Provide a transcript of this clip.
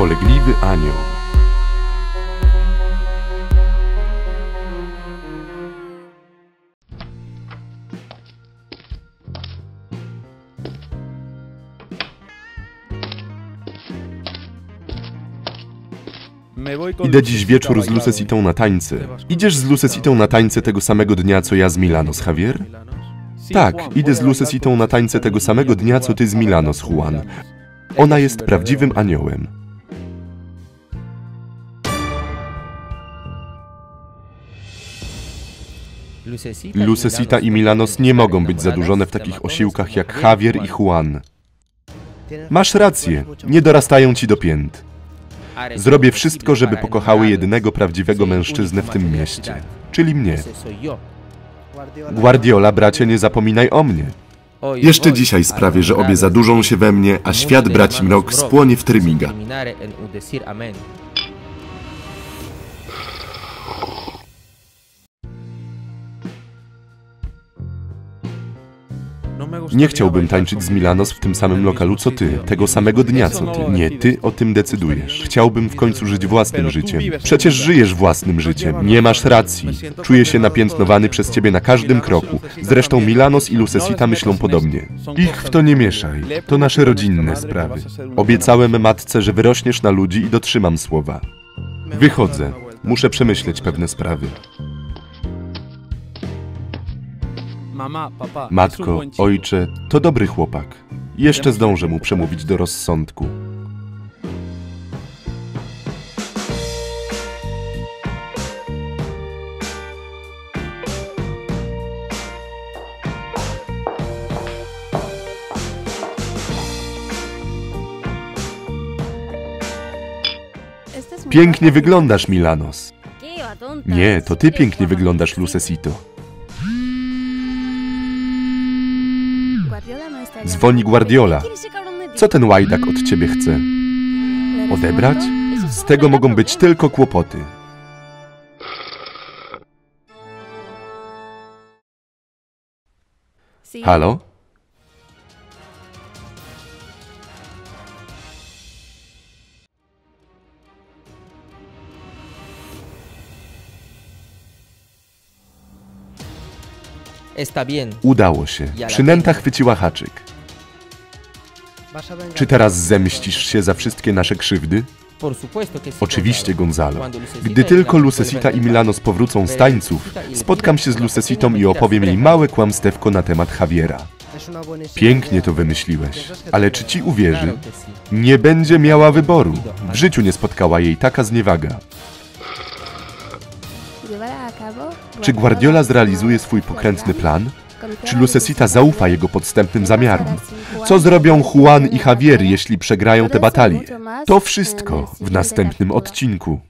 Anioł. Idę dziś wieczór z Lucesitą na tańce. Idziesz z Lucesitą na tańce tego samego dnia, co ja z Milanos, Javier? Tak, idę z Lucesitą na tańce tego samego dnia, co ty z Milanos, Juan. Ona jest prawdziwym aniołem. Lucesita i Milanos nie mogą być zadłużone w takich osiłkach jak Javier i Juan. Masz rację, nie dorastają ci do pięt. Zrobię wszystko, żeby pokochały jedynego prawdziwego mężczyznę w tym mieście, czyli mnie. Guardiola, bracie, nie zapominaj o mnie. Jeszcze dzisiaj sprawię, że obie zadłużą się we mnie, a świat braci mrok spłonie w trymiga. Nie chciałbym tańczyć z Milanos w tym samym lokalu co ty, tego samego dnia co ty. Nie, ty o tym decydujesz. Chciałbym w końcu żyć własnym życiem. Przecież żyjesz własnym życiem. Nie masz racji. Czuję się napiętnowany przez ciebie na każdym kroku. Zresztą Milanos i Lucesita myślą podobnie. Ich w to nie mieszaj. To nasze rodzinne sprawy. Obiecałem matce, że wyrośniesz na ludzi i dotrzymam słowa. Wychodzę. Muszę przemyśleć pewne sprawy. Matko, ojcze, to dobry chłopak. Jeszcze zdążę mu przemówić do rozsądku. Pięknie wyglądasz, Milanos. Nie, to ty pięknie wyglądasz, Lucesito. Dzwoni Guardiola. Co ten łajdak od ciebie chce? Odebrać? Z tego mogą być tylko kłopoty. Halo? Udało się. Przynęta chwyciła haczyk. Czy teraz zemścisz się za wszystkie nasze krzywdy? Oczywiście, Gonzalo. Gdy tylko Lucesita i Milanos powrócą z tańców, spotkam się z Lucesitą i opowiem jej małe kłamstewko na temat Javiera. Pięknie to wymyśliłeś, ale czy ci uwierzy? Nie będzie miała wyboru. W życiu nie spotkała jej taka zniewaga. Czy Guardiola zrealizuje swój pokrętny plan? Czy Lucesita zaufa jego podstępnym zamiarom? Co zrobią Juan i Javier, jeśli przegrają tę batalię? To wszystko w następnym odcinku.